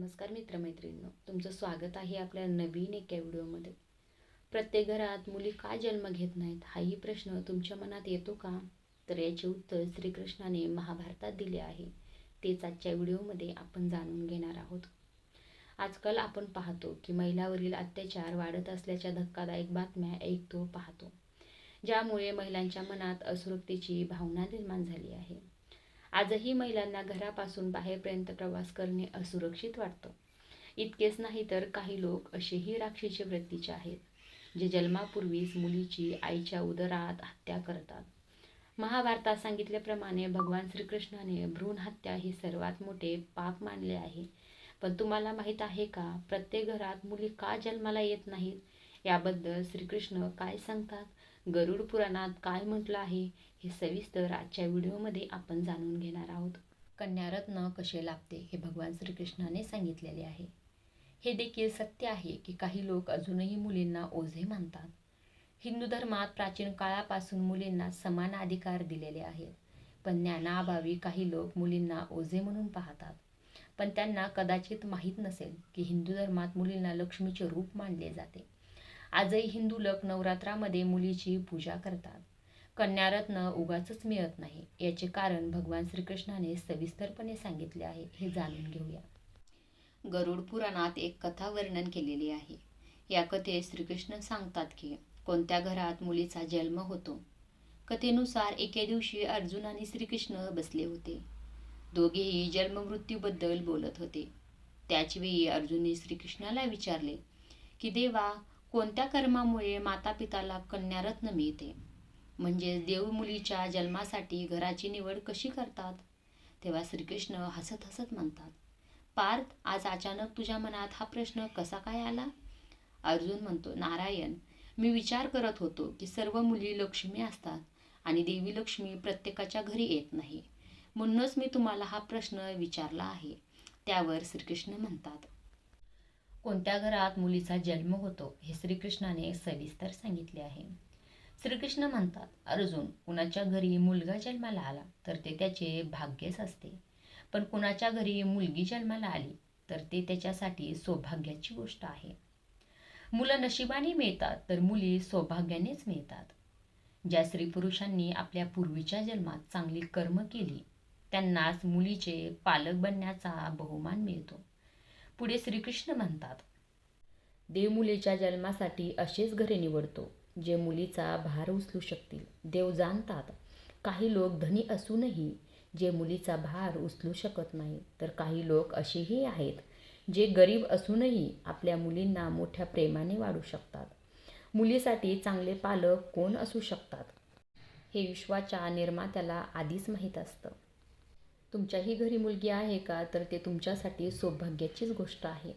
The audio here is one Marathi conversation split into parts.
नमस्कार मित्रमैत्रिणींनो तुमचं स्वागत आहे आपल्या नवीन एका व्हिडिओमध्ये. प्रत्येक घरात मुली का जन्म घेत नाहीत हाही प्रश्न तुमच्या मनात येतो का? तर याचे उत्तर श्रीकृष्णाने महाभारतात दिले आहे. तेच आजच्या व्हिडिओमध्ये आपण जाणून घेणार आहोत. आजकाल आपण पाहतो की महिलावरील अत्याचार वाढत असल्याच्या धक्कादायक बातम्या ऐकतो पाहतो. ज्यामुळे महिलांच्या मनात असुरक्षतेची भावना निर्माण झाली आहे. आजही महिलांना घरापासून बाहेरपर्यंत प्रवास करणे असुरक्षित वाटतं. इतकेच नाही तर काही लोक असेही राक्षीचे वृत्तीचे आहेत जे जन्मापूर्वीच मुलीची आईच्या उदरात हत्या करतात. महाभारतात सांगितल्याप्रमाणे भगवान श्रीकृष्णाने भ्रूण हत्या हे सर्वात मोठे पाप मानले आहे. पण तुम्हाला माहीत आहे का प्रत्येक घरात मुली का जन्माला येत नाहीत? याबद्दल श्रीकृष्ण काय सांगतात? गरुड पुराणात काय म्हटलं आहे? हे सविस्तर आजच्या व्हिडिओमध्ये आपण जाणून घेणार आहोत. कन्यारत्न कसे लाभते हे भगवान श्रीकृष्णाने सांगितलेले आहे. हे देखील सत्य आहे की काही लोक अजूनही मुलींना ओझे मानतात. हिंदू धर्मात प्राचीन काळापासून मुलींना समान अधिकार दिलेले आहेत. पण ज्ञानाअभावी काही लोक मुलींना ओझे म्हणून पाहतात. पण त्यांना कदाचित माहीत नसेल की हिंदू धर्मात मुलींना लक्ष्मीचे रूप मानले जाते. आजही हिंदू लोक नवरात्रामध्ये मुलीची पूजा करतात. कन्यारत्न उगाच मिळत नाही. याचे कारण भगवान श्रीकृष्णाने सविस्तरपणे सांगितले आहे. हे जाणून घेऊया. गरुड पुराणात एक कथा वर्णन केलेली आहे. या कथेत श्रीकृष्ण सांगतात की कोणत्या घरात मुलीचा जन्म होतो? कथेनुसार एके दिवशी अर्जुन आणि श्रीकृष्ण बसले होते. दोघेही जन्ममृत्यूबद्दल बोलत होते. त्याचवेळी अर्जुनने श्रीकृष्णाला विचारले की देवा कोणत्या कर्मामुळे माता पिताला कन्यारत्न मिळते? म्हणजे देव मुलीच्या जन्मासाठी घराची निवड कशी करतात? तेव्हा श्रीकृष्ण हसत हसत म्हणतात पार्थ आज अचानक तुझ्या मनात हा प्रश्न कसा काय आला? अर्जुन म्हणतो नारायण मी विचार करत होतो की सर्व मुली लक्ष्मी असतात आणि देवी लक्ष्मी प्रत्येकाच्या घरी येत नाही. म्हणूनच मी तुम्हाला हा प्रश्न विचारला आहे. त्यावर श्रीकृष्ण म्हणतात कोणत्या घरात मुलीचा जन्म होतो हे श्रीकृष्णाने सविस्तर सांगितले आहे. श्रीकृष्ण म्हणतात अर्जुन कुणाच्या घरी मुलगा जन्माला आला तर ते त्याचे भाग्यच असते. पण कुणाच्या घरी मुलगी जन्माला आली तर ते त्याच्यासाठी सौभाग्याची गोष्ट आहे. मुलं नशिबाने मिळतात तर मुली सौभाग्यानेच मिळतात. ज्या स्त्री पुरुषांनी आपल्या पूर्वीच्या जन्मात चांगली कर्म केली त्यांनाच मुलीचे पालक बनण्याचा बहुमान मिळतो. पुढे श्रीकृष्ण म्हणतात देव मुलीच्या जन्मासाठी असेच घरे निवडतो जे मुलीचा भार उचलू शकतील. देव जाणतात काही लोक धनी असूनही जे मुलीचा भार उचलू शकत नाही तर काही लोक असेही आहेत जे गरीब असूनही आपल्या मुलींना मोठ्या प्रेमाने वाढू शकतात. मुलीसाठी चांगले पालक कोण असू शकतात? हे विश्वाच्या निर्मात्याला आधीच माहीत असतं. तुमच्याही घरी मुलगी आहे का? तर ते तुमच्यासाठी सौभाग्याचीच गोष्ट आहे.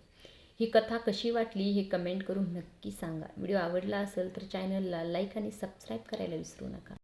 ही कथा कशी वाटली हे कमेंट करून नक्की सांगा. व्हिडिओ आवडला असेल तर चॅनलला लाईक आणि सबस्क्राईब करायला विसरू नका.